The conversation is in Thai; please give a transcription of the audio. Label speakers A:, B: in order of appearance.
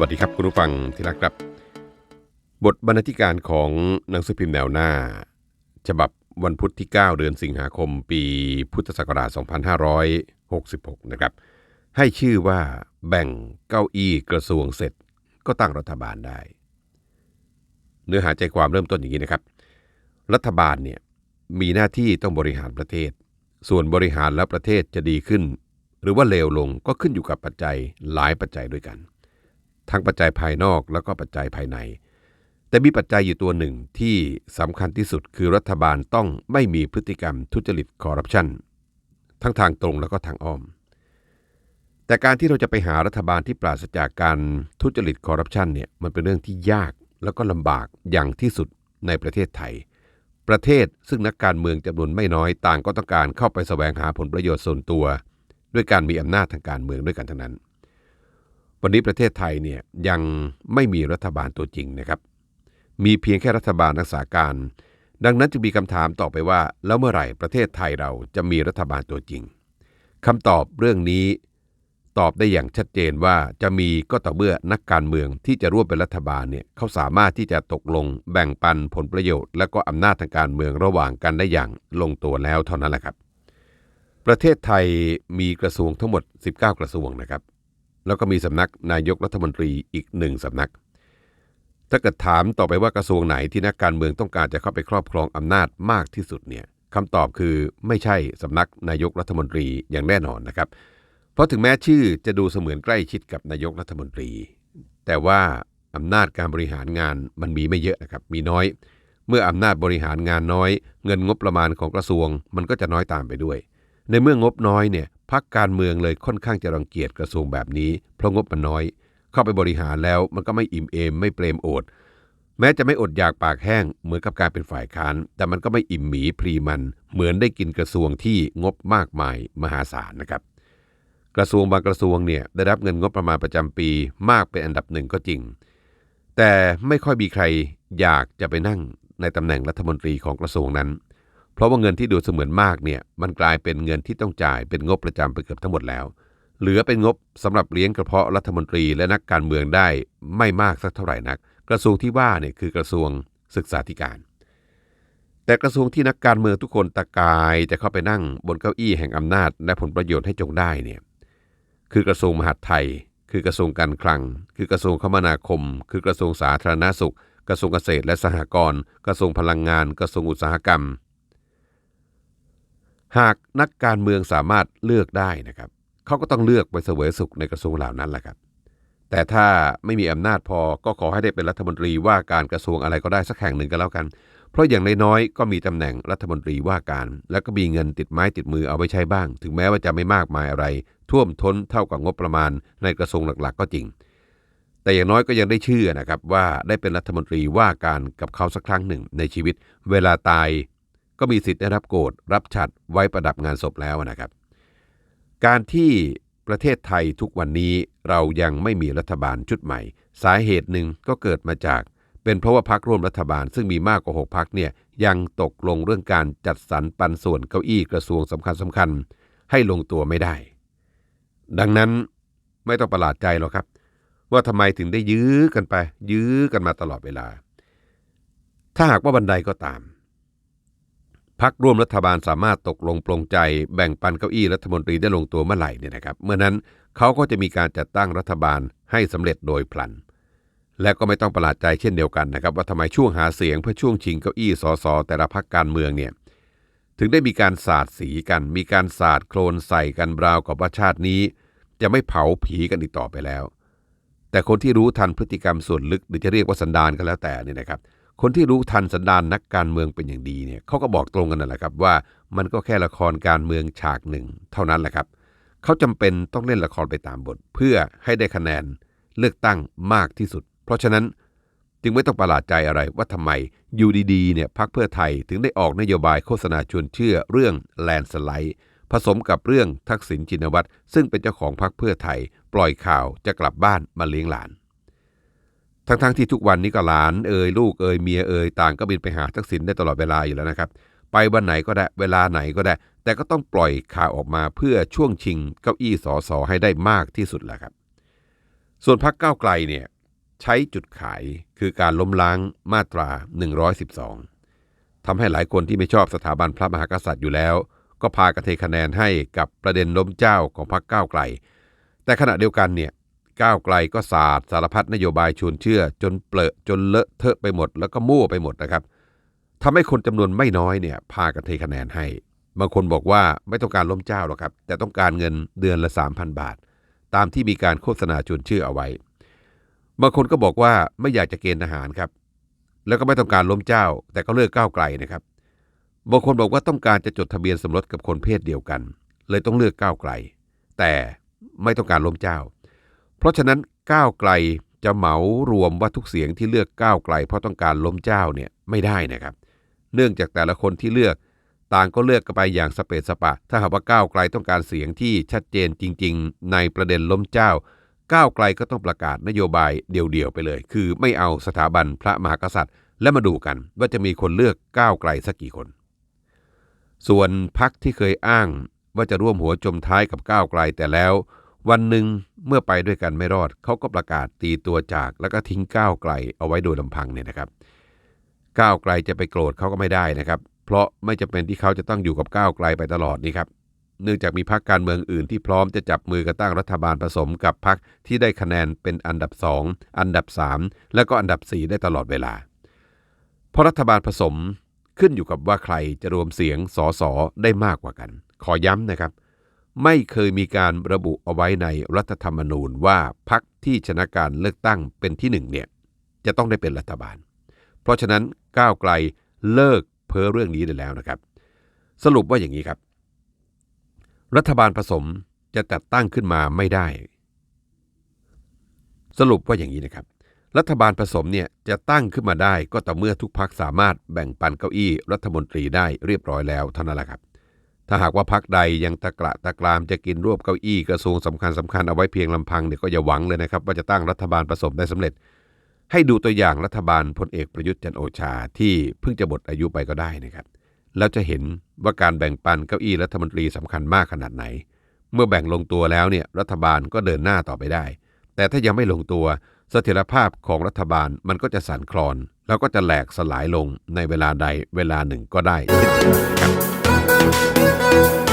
A: วัสดีครับคุณผู้ฟังที่รักครับ บทบรรณาธิการของหนังสือพิมพ์แนวหน้า ฉบับวันพุธที่ 9 เดือนสิงหาคม ปีพุทธศักราช 2566 นะครับ ให้ชื่อว่าแบ่งเก้าอี้กระทรวงเสร็จก็ตั้งรัฐบาลได้ เนื้อหาใจความเริ่มต้นอย่างนี้นะครับ รัฐบาลเนี่ยมีหน้าที่ต้องบริหารประเทศ ส่วนบริหารแล้วประเทศจะดีขึ้น หรือว่าเลวลงก็ขึ้นอยู่กับปัจจัยหลายปัจจัยด้วยกัน ทั้งปัจจัยภายนอกแล้วก็ปัจจัยภายใน แต่มีปัจจัยอยู่ตัวหนึ่งที่สำคัญที่สุดคือรัฐบาลต้องไม่มีพฤติกรรมทุจริตคอร์รัปชันทั้งทางตรงแล้วก็ทางอ้อม แต่การที่เราจะไปหารัฐบาลที่ปราศจากการทุจริตคอร์รัปชันเนี่ยมันเป็นเรื่องที่ยากแล้วก็ลำบากอย่างที่สุดในประเทศไทย ประเทศซึ่งนักการเมืองจำนวนไม่น้อยต่างก็ต้องการเข้าไปแสวงหาผลประโยชน์ส่วนตัว ด้วยการมีอำนาจทางการเมืองด้วยกันทั้งนั้น วันนี้ประเทศไทยเนี่ยยังไม่มีรัฐบาลตัวจริงนะครับ มีเพียงแค่รัฐบาลรักษาการ ดังนั้นจึงมีคำถามต่อไปว่า แล้วเมื่อไหร่ประเทศไทยเราจะมีรัฐบาลตัวจริงคำตอบเรื่องนี้ตอบได้อย่างชัดเจนว่าจะมีก็ต่อเมื่อนักการเมืองที่จะร่วมเป็นรัฐบาลเนี่ยเขาสามารถที่จะตกลงแบ่งปันผลประโยชน์ และก็อำนาจทางการเมืองระหว่างกันได้อย่างลงตัวแล้วเท่านั้นแหละครับ ประเทศไทยมีกระทรวงทั้งหมด 19 กระทรวงนะครับ แล้วก็มีสำนักนายกรัฐมนตรีอีกหนึ่งสำนัก ถ้าเกิดถามต่อไปว่ากระทรวงไหนที่นักการเมืองต้องการจะเข้าไปครอบครองอำนาจมากที่สุดเนี่ยคำตอบคือไม่ใช่สำนักนายกรัฐมนตรีอย่างแน่นอนนะครับ เพราะถึงแม้ชื่อจะดูเสมือนใกล้ชิดกับนายกรัฐมนตรี แต่ว่าอำนาจการบริหารงานมันมีไม่เยอะนะครับ มีน้อย เมื่ออำนาจบริหารงานน้อย เงินงบประมาณของกระทรวง มันก็จะน้อยตามไปด้วย ในเมื่องบน้อยเนี่ย พักการเมืองเลยค่อนข้างจะรังเกียจกระทรวงแบบนี้ เพราะงบมันน้อย เข้าไปบริหารแล้วมันก็ไม่อิ่มเอมไม่เปรมโอด แม้จะไม่อดอยากปากแห้งเหมือนกับการเป็นฝ่ายค้าน แต่มันก็ไม่อิ่มหมีพรีมัน เหมือนได้กินกระทรวงที่งบมากมายมหาศาลนะครับ กระทรวงบางกระทรวงเนี่ยได้รับเงินงบประมาณประจำปีมากเป็นอันดับหนึ่งก็จริง แต่ไม่ค่อยมีใครอยากจะไปนั่งในตำแหน่งรัฐมนตรีของกระทรวงนั้น เพราะว่าเงินที่ดูเสมือนมากเนี่ยมันกลายเป็นเงินที่ต้องจ่ายเป็นงบประจำไปเกือบทั้งหมดแล้ว เหลือเป็นงบสำหรับเลี้ยงกระเพาะรัฐมนตรีและนักการเมืองได้ไม่มากสักเท่าไหร่นัก กระทรวงที่ว่าเนี่ยคือกระทรวงศึกษาธิการ แต่กระทรวงที่นักการเมืองทุกคนตะกายจะเข้าไปนั่งบนเก้าอี้แห่งอำนาจ และผลประโยชน์ให้จงได้เนี่ยคือกระทรวงมหาดไทย คือกระทรวงการคลัง คือกระทรวงคมนาคม คือกระทรวงสาธารณสุข กระทรวงเกษตรและสหกรณ์ กระทรวงพลังงาน กระทรวงอุตสาหกรรม หากนักการเมืองสามารถเลือกได้นะครับเขาก็ต้องเลือกไปเสวยสุขในกระทรวงเหล่านั้นแหละครับ แต่ถ้าไม่มีอำนาจพอก็ขอให้ได้เป็นรัฐมนตรีว่าการกระทรวงอะไรก็ได้สักแห่งหนึ่งก็แล้วกัน เพราะอย่างน้อยๆก็มีตำแหน่งรัฐมนตรีว่าการ แล้วก็มีเงินติดไม้ติดมือเอาไว้ใช้บ้าง ถึงแม้ว่าจะไม่มากมายอะไร ท่วมท้นเท่ากับงบประมาณในกระทรวงหลักๆ ก็จริง แต่อย่างน้อยก็ยังได้ชื่อนะครับว่าได้เป็นรัฐมนตรีว่าการกับเขาสักครั้งหนึ่งในชีวิต เวลาตาย ก็มีสิทธิ์ได้รับโกรธรับฉัดไว้ประดับงานศพแล้วนะครับ การที่ประเทศไทยทุกวันนี้เรายังไม่มีรัฐบาลชุดใหม่ สาเหตุหนึ่งก็เกิดมาจากเป็นเพราะว่าพักร่วมรัฐบาลซึ่งมีมากกว่าหกพักเนี่ยยังตกลงเรื่องการจัดสรรปันส่วนเก้าอี้กระทรวงสำคัญสำคัญให้ลงตัวไม่ได้ ดังนั้นไม่ต้องประหลาดใจหรอกครับ ว่าทำไมถึงได้ยื้อกันไป ยื้อกันมาตลอดเวลา ถ้าหากว่าบันไดก็ตาม พักร่วมรัฐบาลสามารถตกลงปลงใจแบ่งปันเก้าอี้รัฐมนตรีได้ลงตัวเมื่อไหร่เนี่ยนะครับ เมื่อนั้นเขาก็จะมีการจัดตั้งรัฐบาลให้สำเร็จโดยพลัน และก็ไม่ต้องประหลาดใจเช่นเดียวกันนะครับ ว่าทำไมช่วงหาเสียงเพื่อช่วงชิงเก้าอี้สสแต่ละพักการเมืองเนี่ยถึงได้มีการสาดสีกัน มีการสาดโคลนใส่กันราวกับว่าชาตินี้ จะไม่เผาผีกันอีกต่อไปแล้ว แต่คนที่รู้ทันพฤติกรรมส่วนลึกหรือจะเรียกว่าสันดานก็แล้วแต่เนี่ยนะครับ คนที่รู้ทันสันดานนักการเมืองเป็นอย่างดีเนี่ยเขาก็บอกตรงกันนั่นแหละครับว่ามันก็แค่ละครการเมืองฉากหนึ่ง เท่านั้นแหละครับ เขาจำเป็นต้องเล่นละครไปตามบท เพื่อให้ได้คะแนนเลือกตั้งมากที่สุด เพราะฉะนั้นจึงไม่ต้องประหลาดใจอะไรว่าทำไมอยู่ดีๆเนี่ยพักเพื่อไทยถึงได้ออกนโยบายโฆษณาชวนเชื่อเรื่องแลนสไลด์ผสมกับเรื่องทักษิณชินวัตรซึ่งเป็นเจ้าของพักเพื่อไทย ปล่อยข่าวจะกลับบ้านมาเลี้ยงหลาน ทั้งๆทที่ทุกวันนี้ก็หลานเอ่ยลูกเอ่ยเมียเอ่ยต่างก็บินไปหาทักษิณได้ตลอดเวลาอยู่แล้วนะครับ ไปวันไหนก็ได้เวลาไหนก็ได้ แต่ก็ต้องปล่อยข่าวออกมาเพื่อช่วงชิงเก้าอี้สอสอให้ได้มากที่สุดแหละครับ ส่วนพักก้าวไกลเนี่ยใช้จุดขายคือการล้มล้างมาตรา 112ทำให้หลายคนที่ไม่ชอบสถาบันพระมหากษัตริย์อยู่แล้ว ก็พากันเทคะแนนให้กับประเด็นล้มเจ้าของพรรคก้าวไกล แต่ขณะเดียวกันเนี่ย ก้าวไกลก็สาดสารพัดนโยบายชวนเชื่อ จนเปลอะจนเลอะเทอะไปหมด แล้วก็มั่วไปหมดนะครับทำให้คนจำนวนไม่น้อยเนี่ยพากันเทคะแนนให้ บางคนบอกว่าไม่ต้องการล้มเจ้าหรอกครับ แต่ต้องการเงินเดือนละ 3,000 บาท ตามที่มีการโฆษณาชวนเชื่อเอาไว้ บางคนก็บอกว่าไม่อยากจะเกณฑ์ทหารครับ แล้วก็ไม่ต้องการล้มเจ้า แต่ก็เลือกก้าวไกลนะครับ บางคนบอกว่าต้องการจะจดทะเบียนสมรสกับคนเพศเดียวกัน เลยต้องเลือกก้าวไกล แต่ไม่ต้องการล้มเจ้า เพราะฉะนั้นก้าวไกลจะเหมารวมว่าทุกเสียงที่เลือกก้าวไกล เพราะต้องการล้มเจ้าเนี่ยไม่ได้นะครับ เนื่องจากแต่ละคนที่เลือก ต่างก็เลือกกันไปอย่างสเปซสปะ ถ้าหากว่าก้าวไกลต้องการเสียงที่ชัดเจนจริง ๆ ในประเด็นล้มเจ้า ก้าวไกลก็ต้องประกาศนโยบายเดี่ยวๆไปเลย คือไม่เอาสถาบันพระมหากษัตริย์ และมาดูกันว่าจะมีคนเลือกก้าวไกลสักกี่คน ส่วนพักที่เคยอ้างว่าจะร่วมหัวจมท้ายกับก้าวไกลแต่แล้ว วันหนึ่งเมื่อไปด้วยกันไม่รอดเขาก็ประกาศตีตัวจากแล้วก็ทิ้งก้าวไกลเอาไว้โดยลำพังเนี่ยนะครับก้าวไกลจะไปโกรธเขาก็ไม่ได้นะครับ เพราะไม่จำเป็นที่เขาจะต้องอยู่กับก้าวไกลไปตลอดนี่ครับเนื่องจากมีพรรคการเมืองอื่นที่พร้อมจะจับมือกันตั้งรัฐบาลผสมกับพรรคที่ได้คะแนนเป็นอันดับ 2 อันดับ 3 และก็อันดับ 4 ได้ตลอดเวลา เพราะรัฐบาลผสมขึ้นอยู่กับว่าใครจะรวมเสียงสอสอได้มากกว่ากัน ขอย้ำนะครับ ไม่เคยมีการระบุเอาไว้ในรัฐธรรมนูญว่าพรรคที่ชนะการเลือกตั้งเป็นที่หนึ่งเนี่ยจะต้องได้เป็นรัฐบาล เพราะฉะนั้นก้าวไกลเลิกเพ้อเรื่องนี้ได้แล้วนะครับ สรุปว่าอย่างนี้ครับ รัฐบาลผสมจะจัดตั้งขึ้นมาไม่ได้ สรุปว่าอย่างนี้นะครับ รัฐบาลผสมเนี่ยจะตั้งขึ้นมาได้ก็ต่อเมื่อทุกพักสามารถแบ่งปันเก้าอี้รัฐมนตรีได้เรียบร้อยแล้วเท่านั้นแหละครับ ถ้าหากว่าพักใดยังตะกระตะกรามจะกินรวบเก้าอี้กระทรวงสำคัญสำคัญเอาไว้เพียงลำพังเนี่ยก็อย่าหวังเลยนะครับ ว่าจะตั้งรัฐบาลผสมได้สำเร็จ ให้ดูตัวอย่างรัฐบาลพลเอกประยุทธ์จันโอชาที่เพิ่งจะหมดอายุไปก็ได้นะครับ แล้วจะเห็นว่าการแบ่งปันเก้าอี้รัฐมนตรีสำคัญมากขนาดไหน เมื่อแบ่งลงตัวแล้วเนี่ยรัฐบาลก็เดินหน้าต่อไปได้ แต่ถ้ายังไม่ลงตัวเสถียรภาพของรัฐบาลมันก็จะสั่นคลอน แล้วก็จะแหลกสลายลงในเวลาใดเวลาหนึ่งก็ได้ thank you